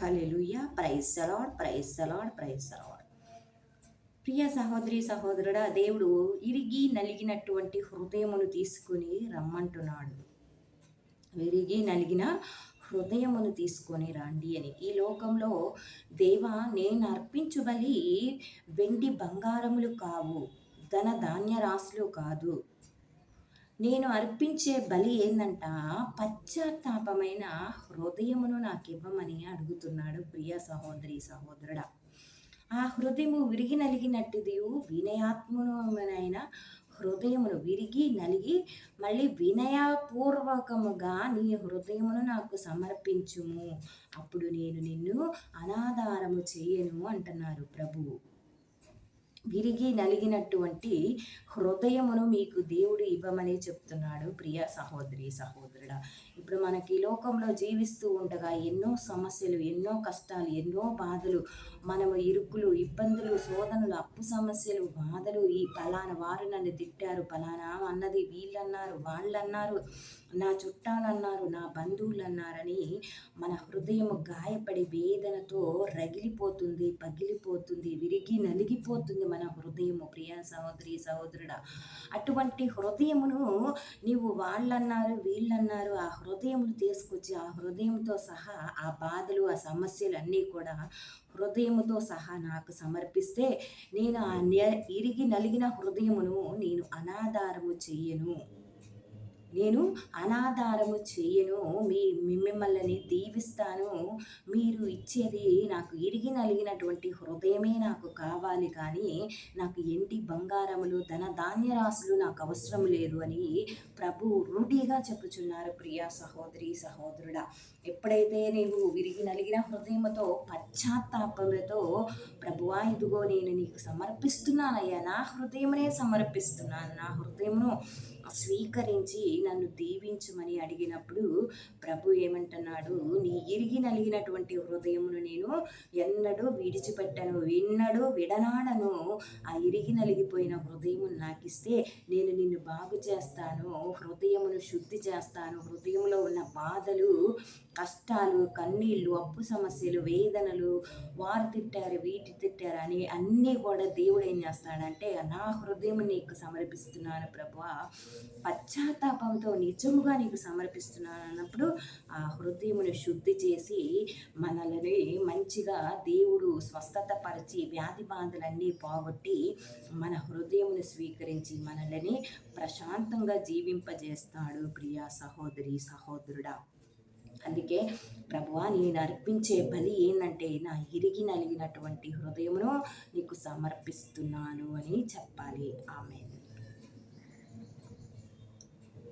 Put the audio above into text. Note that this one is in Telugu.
Hallelujah praise the Lord praise the Lord praise the Lord ప్రియ సహోదరి సహోదరుడా దేవుడు ఇరిగి నలిగినటువంటి హృదయమును తీసుకుని రమ్మంటున్నాడు. విరిగి నలిగిన హృదయమును తీసుకొని రండి అని. ఈ లోకంలో దేవ నేను అర్పించు బలి వెండి బంగారములు కావు ధన ధాన్య రాశులు కాదు. నేను అర్పించే బలి ఏందంట? పశ్చాత్తాపమైన హృదయమును నాకు ఇవ్వమని అడుగుతున్నాడు ప్రియ సహోదరి సహోదరుడా. ఆ హృదయము విరిగి నలిగినట్టుది వినయాత్మనమైన హృదయమును విరిగి నలిగి మళ్ళీ వినయపూర్వకముగా నీ హృదయమును నాకు సమర్పించుము. అప్పుడు నేను నిన్ను అనాధారము చేయను అంటున్నారు ప్రభువు విరిగి నలిగినటువంటి హృదయమును మీకు దేవుడు ఇవ్వమని చెప్తున్నాడు. ప్రియ సహోదరి సహోదరుడ ఇప్పుడు మనకి లోకంలో జీవిస్తూ ఉండగా ఎన్నో సమస్యలు ఎన్నో కష్టాలు ఎన్నో బాధలు మనము ఇరుకులు ఇబ్బందులు శోధనలు అప్పు సమస్యలు బాధలు ఈ పలానా వారు నన్ను తిట్టారు పలానా అన్నది వీళ్ళన్నారు వాళ్ళన్నారు. నా చుట్టాలన్నారు నా బంధువులు అన్నారని మన హృదయం గాయపడి వేదనతో రగిలిపోతుంది పగిలిపోతుంది విరిగి నలిగిపోతుంది మన హృదయము. ప్రియా సహోదరి సహోదరుడ అటువంటి హృదయమును నీవు వాళ్ళన్నారు వీళ్ళన్నారు ఆ హృదయమును తీసుకొచ్చి ఆ హృదయంతో సహా ఆ బాధలు ఆ సమస్యలు అన్నీ కూడా హృదయముతో సహా నాకు సమర్పిస్తే నేను ఆ ఇరిగి నలిగిన హృదయమును నేను అనాధారము చెయ్యను నేను అనాధారము చేయను. మీ మిమ్మల్ని దీవిస్తాను. మీరు ఇచ్చేది నాకు ఇరిగి నలిగినటువంటి హృదయమే నాకు కావాలి కానీ నాకు ఎండి బంగారములు ధన ధాన్య రాశులు నాకు అవసరం లేదు అని ప్రభు రూఢిగా చెప్పుచున్నారు ప్రియా సహోదరి సహోదరుడా. ఎప్పుడైతే నీవు విరిగి నలిగిన హృదయముతో పశ్చాత్తాపంతో ప్రభువా ఇదిగో నేను నీకు సమర్పిస్తున్నానయ్యా. నా హృదయమునే సమర్పిస్తున్నాను. నా హృదయమును స్వీకరించి నన్ను దీవించమని అడిగినప్పుడు ప్రభు ఏమంటున్నాడు నీ ఇరిగి నలిగినటువంటి హృదయమును నేను ఎన్నడూ విడిచిపెట్టను ఎన్నడూ విడనాడను. ఆ ఇరిగి నలిగిపోయిన హృదయమును నాకిస్తే నేను నిన్ను బాగు చేస్తాను హృదయమును శుద్ధి చేస్తాను. హృదయంలో ఉన్న బాధలు కష్టాలు కన్నీళ్ళు అప్పు సమస్యలు వేదనలు వారు తిట్టారు వీటి తిట్టారు అని అన్నీ కూడా దేవుడు ఏం చేస్తాడంటే నా హృదయం నీకు సమర్పిస్తున్నాను ప్రభు. పశ్చాత్తాపంతో నిజముగా నీకు సమర్పిస్తున్నాను అన్నప్పుడు ఆ హృదయమును శుద్ధి చేసి మనల్ని మంచిగా దేవుడు స్వస్థత పరిచి వ్యాధి బాధలన్నీ పోగొట్టి మన హృదయమును స్వీకరించి మనల్ని ప్రశాంతంగా జీవింపజేస్తాడు ప్రియా సహోదరి సహోదరుడా. అందుకే ప్రభువా నేను అర్పించే బలి ఏంటంటే నా ఇరిగి నలిగినటువంటి హృదయమును నీకు సమర్పిస్తున్నాను అని చెప్పాలి. ఆమె